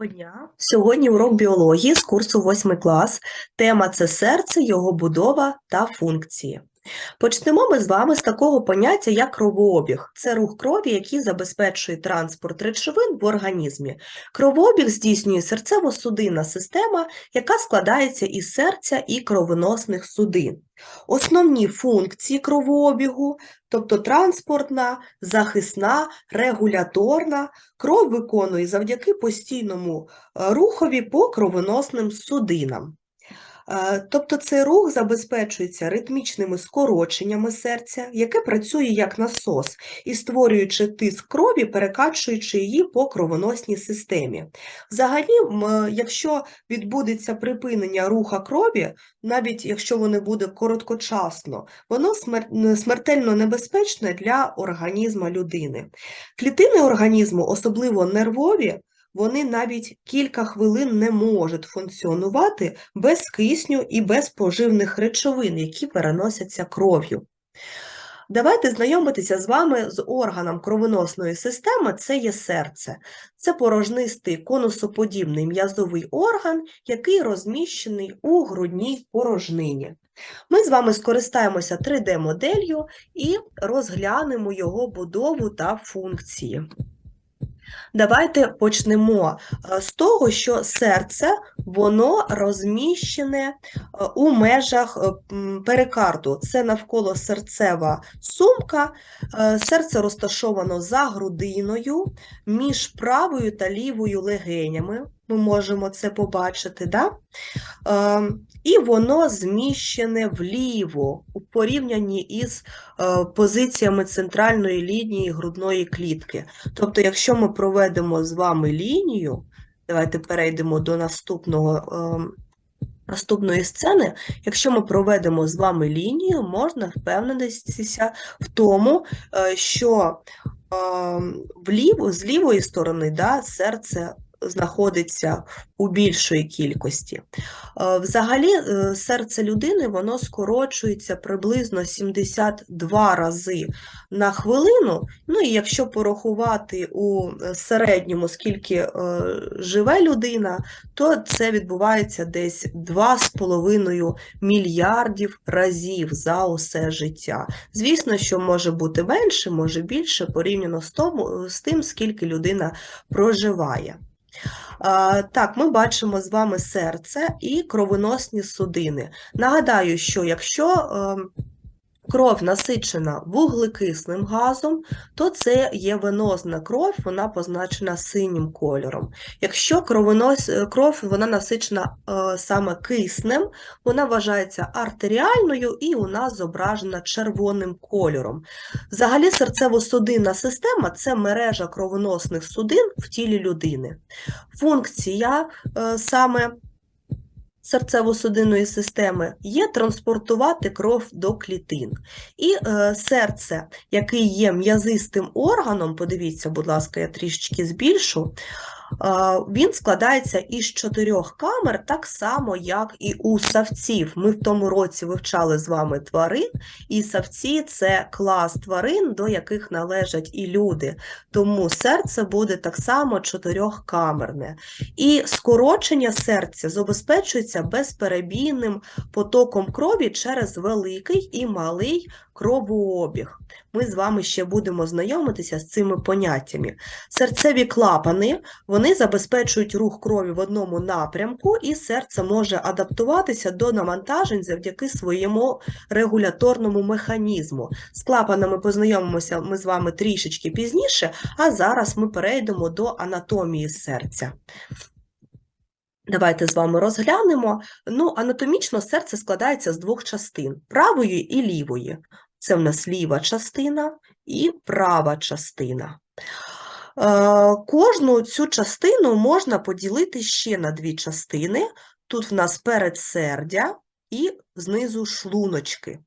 Доброго дня! Сьогодні урок біології з курсу 8 клас. Тема це серце, його будова та функції. Почнемо ми з вами з такого поняття, як кровообіг. Це рух крові, який забезпечує транспорт речовин в організмі. Кровообіг здійснює серцево-судинна система, яка складається із серця і кровоносних судин. Основні функції кровообігу, тобто транспортна, захисна, регуляторна, кров виконує завдяки постійному е, рухові по кровоносним судинам. Е, Тобто цей рух забезпечується ритмічними скороченнями серця, яке працює як насос, і створюючи тиск крові, перекачуючи її по кровоносній системі. Взагалі, е, якщо відбудеться припинення руха крові, навіть якщо воно буде короткочасно, воно смертельно небезпечне для організму людини. Клітини організму, особливо нервові, вони навіть кілька хвилин не можуть функціонувати без кисню і без поживних речовин, які переносяться кров'ю. Давайте знайомитися з вами з органом кровоносної системи, це є серце. Це порожнистий конусоподібний м'язовий орган, який розміщений у грудній порожнині. Ми з вами скористаємося 3D-моделлю і розглянемо його будову та функції. Давайте почнемо е, з того, що серце воно розміщене е, у межах е, перикарду. Це навколо серцева сумка. Серце розташовано за грудиною між правою та лівою легенями. Ми можемо це побачити, да? Е, і воно зміщене вліво у порівнянні із е, позиціями центральної лінії грудної клітки. Тобто, якщо ми проведемо з вами лінію, давайте перейдемо до наступного, ем, наступної сцени. Якщо ми проведемо з вами лінію, можна впевнитися в тому, е, що ем, вліво, з лівої сторони да, серце знаходиться у більшої кількості. Е, Взагалі, е, серце людини воно скорочується приблизно 72 рази на хвилину. Ну і якщо порахувати у е, середньому, скільки живе людина, то це відбувається десь 2,5 мільярдів разів за усе життя. Звісно, що може бути менше, може більше порівняно з тим, скільки людина проживає. Так, ми бачимо з вами серце і кровоносні судини. Нагадаю, що якщо ем, кров насичена вуглекислим газом, то це є венозна кров, вона позначена синім кольором. Якщо кровонос, кров вона насичена е, саме киснем, вона вважається артеріальною і у нас зображена червоним кольором. Взагалі серцево-судинна система це мережа кровоносних судин в тілі людини. Функція е, саме серцево-судинної системи є транспортувати кров до клітин. І е, серце, який є м'язистим органом, подивіться, будь ласка, я трішечки збільшу, він складається із чотирьох камер, так само, як і у савців. Ми в тому році вивчали з вами тварин, і савці це клас тварин, до яких належать і люди. Тому серце буде так само чотирьохкамерне. І скорочення серця забезпечується безперебійним потоком крові через великий і малий кровообіг. Ми з вами ще будемо знайомитися з цими поняттями. Серцеві клапани вони забезпечують рух крові в одному напрямку, і серце може адаптуватися до навантажень завдяки своєму регуляторному механізму. З клапанами познайомимося ми з вами трішечки пізніше, а зараз ми перейдемо до анатомії серця. Давайте з вами розглянемо. Ну, анатомічно серце складається з двох частин правої і лівої. Це в нас ліва частина і права частина. Е, Кожну цю частину можна поділити ще на дві частини. Тут в нас передсердя і знизу шлуночки.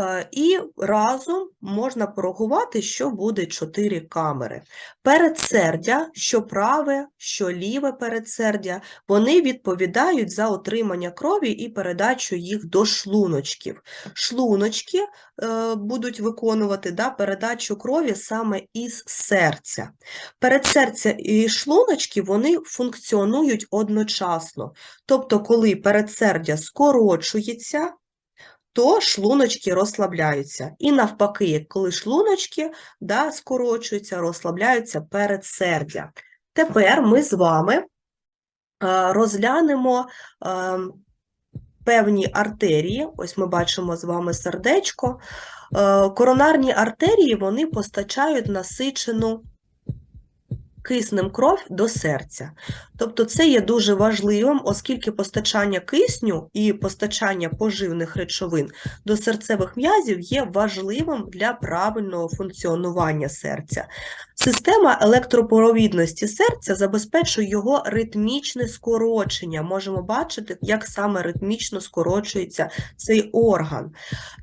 Е, І разом можна порахувати, що буде 4 камери. Передсердя, що праве, що ліве передсердя, вони відповідають за отримання крові і передачу їх до шлуночків. Шлуночки е, будуть виконувати да, передачу крові саме із серця. Передсердя і шлуночки вони функціонують одночасно. Тобто, коли передсердя скорочується, то шлуночки розслабляються. І навпаки, коли шлуночки да, скорочуються, розслабляються передсердя. Тепер ми з вами розглянемо певні артерії. Ось ми бачимо з вами сердечко. Коронарні артерії вони постачають насичену киснем кров до серця. Тобто це є дуже важливим, оскільки постачання кисню і постачання поживних речовин до серцевих м'язів є важливим для правильного функціонування серця. Система електропровідності серця забезпечує його ритмічне скорочення. Можемо бачити, як саме ритмічно скорочується цей орган.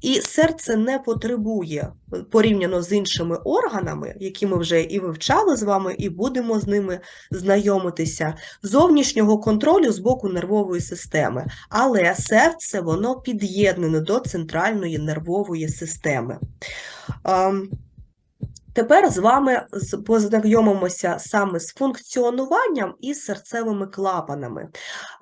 І серце не потребує порівняно з іншими органами, які ми вже і вивчали з вами, і будемо з ними знайомитися, зовнішнього контролю з боку нервової системи. Але серце воно під'єднане до центральної нервової системи. Тепер з вами познайомимося саме з функціонуванням і серцевими клапанами.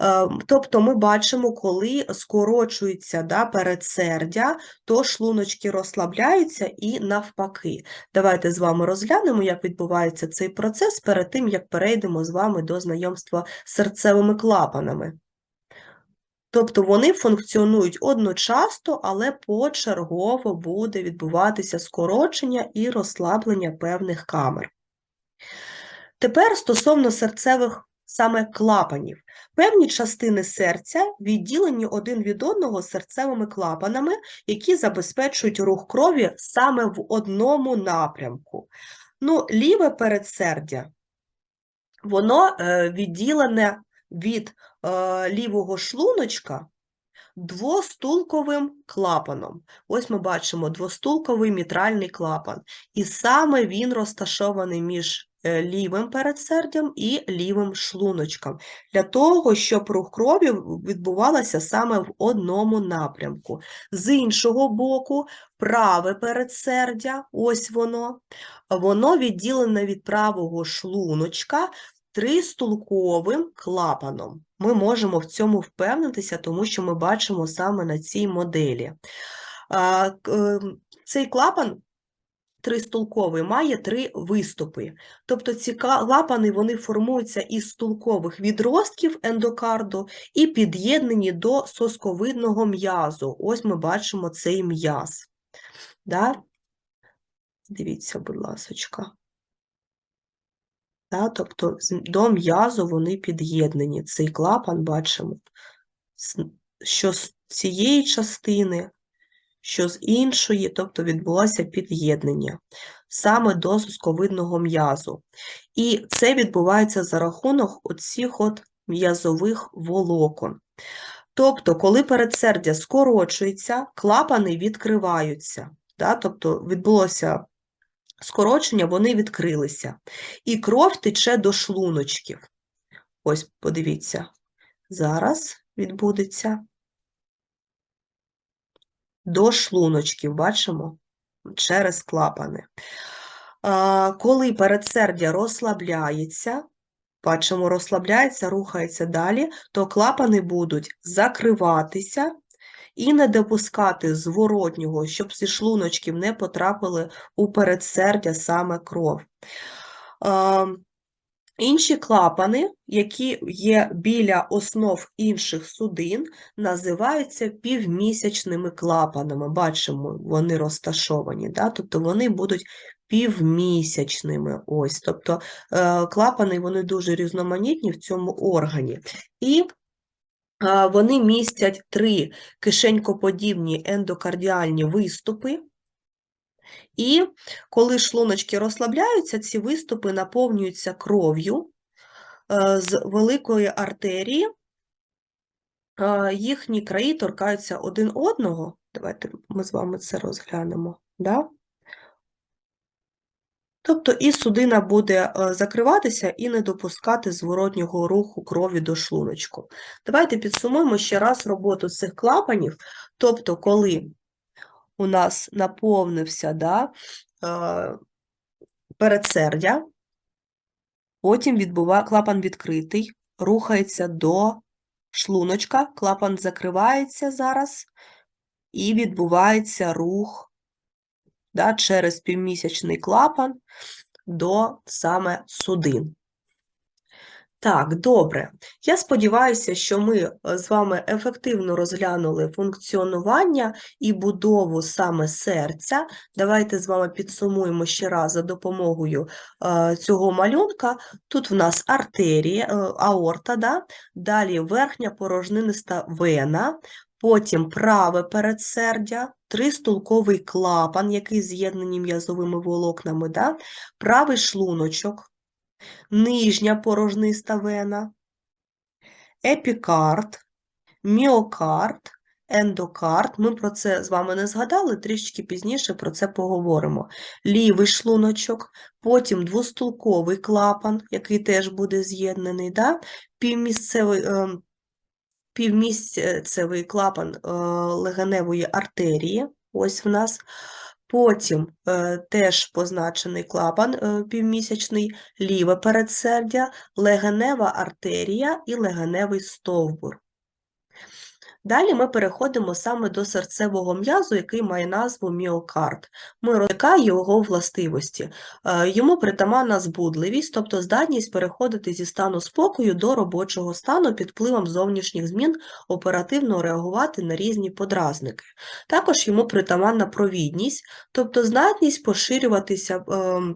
Е, Тобто ми бачимо, коли скорочується да, передсердя, то шлуночки розслабляються і навпаки. Давайте з вами розглянемо, як відбувається цей процес перед тим, як перейдемо з вами до знайомства з серцевими клапанами. Тобто вони функціонують одночасно, але почергово буде відбуватися скорочення і розслаблення певних камер. Тепер стосовно серцевих саме клапанів. Певні частини серця відділені один від одного серцевими клапанами, які забезпечують рух крові саме в одному напрямку. Ну, ліве передсердя, воно е, відділене від лівого шлуночка двостулковим клапаном. Ось ми бачимо двостулковий мітральний клапан. І саме він розташований між е, лівим передсердям і лівим шлуночком, для того, щоб рух крові відбувалося саме в одному напрямку. З іншого боку, праве передсердя, ось воно, воно відділене від правого шлуночка тристулковим клапаном. Ми можемо в цьому впевнитися, тому що ми бачимо саме на цій моделі. Ем, Цей клапан тристулковий має три виступи. Тобто ці клапани вони формуються із стулкових відростків ендокарду і під'єднані до сосковидного м'язу. Ось ми бачимо цей м'яз. Да? Дивіться, будь ласочка. Да, тобто до м'язу вони під'єднані. Цей клапан бачимо, що з цієї частини, що з іншої, тобто відбулося під'єднання саме до сосковидного м'язу. І це відбувається за рахунок оцих от м'язових волокон. Тобто, коли передсердя скорочується, клапани відкриваються. Да? Тобто відбулося скорочення, вони відкрилися. І кров тече до шлуночків. Ось, подивіться, зараз відбудеться до шлуночків, бачимо, через клапани. Коли передсердя розслабляється, бачимо, розслабляється, рухається далі, то клапани будуть закриватися і не допускати зворотнього, щоб зі шлуночків не потрапили у передсердя саме кров. А, Інші клапани, які є біля основ інших судин, називаються півмісячними клапанами. Бачимо, вони розташовані, да? тобто вони будуть півмісячними. Ось. Тобто е, клапани вони дуже різноманітні в цьому органі. І е, вони містять три кишенькоподібні ендокардіальні виступи. І коли шлуночки розслабляються, ці виступи наповнюються кров'ю е, з великої артерії, їхні краї торкаються один одного, Давайте ми з вами це розглянемо. Да? Тобто і судина буде е, закриватися і не допускати зворотнього руху крові до шлуночку. Давайте підсумуємо ще раз роботу цих клапанів. Тобто, коли у нас наповнився да, е, передсердя, потім відбува... клапан відкритий, рухається до шлуночка, клапан закривається зараз, і відбувається рух да, через півмісячний клапан до саме судин. Так, добре. Я сподіваюся, що ми е, з вами ефективно розглянули функціонування і будову саме серця. Давайте з вами підсумуємо ще раз за допомогою е, цього малюнка. Тут в нас артерія, е, аорта, да? далі верхня порожниниста вена, потім праве передсердя, тристулковий клапан, який з'єднаний м'язовими волокнами, да? правий шлуночок нижня порожниста вена, епікард, міокард, ендокард. Ми про це з вами не згадали, трішки пізніше про це поговоримо. Лівий шлуночок, потім двостулковий клапан, який теж буде з'єднаний, да? півмісцевий, е, півмісцевий клапан е, легеневої артерії. Ось в нас. Потім е, теж позначений клапан е, півмісячний, ліве передсердя, легенева артерія і легеневий стовбур. Далі ми переходимо саме до серцевого м'язу, який має назву міокард. Ми розкаємо його властивості. Е, Йому притаманна збудливість, тобто здатність переходити зі стану спокою до робочого стану під впливом зовнішніх змін, оперативно реагувати на різні подразники. Також йому притаманна провідність, тобто здатність поширюватися ем,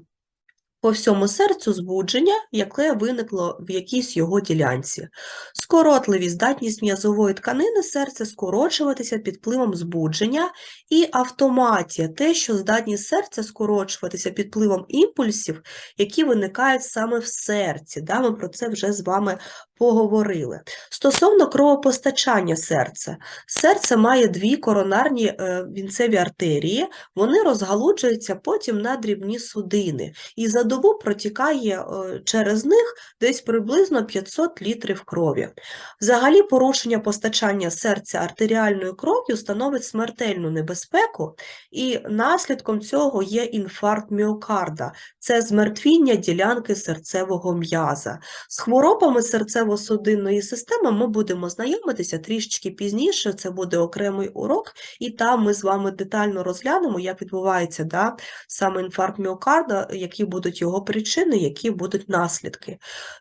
по всьому серцю збудження, яке виникло в якійсь його ділянці. Скоротливість, здатність м'язової тканини серця скорочуватися під впливом збудження, і автоматія, те, що здатність серця скорочуватися під впливом імпульсів, які виникають саме в серці. Да, Ми про це вже з вами поговорили. Стосовно кровопостачання серця, серце має дві коронарні е, вінцеві артерії, вони розгалуджуються потім на дрібні судини, і за добу протікає е, через них десь приблизно 500 літрів крові. Взагалі, порушення постачання серця артеріальною кров'ю становить смертельну небезпеку, і наслідком цього є інфаркт міокарда, це змертвіння ділянки серцевого м'яза. З хворобами серцево-судинної системи ми будемо знайомитися трішечки пізніше, це буде окремий урок, і там ми з вами детально розглянемо, як відбувається да, саме інфаркт міокарда, які будуть його причини, які будуть наслідки.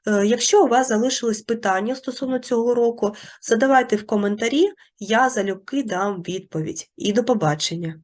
Е, Якщо у вас залишились питання стосовно цього року, задавайте в коментарі, я залюбки дам відповідь. І до побачення!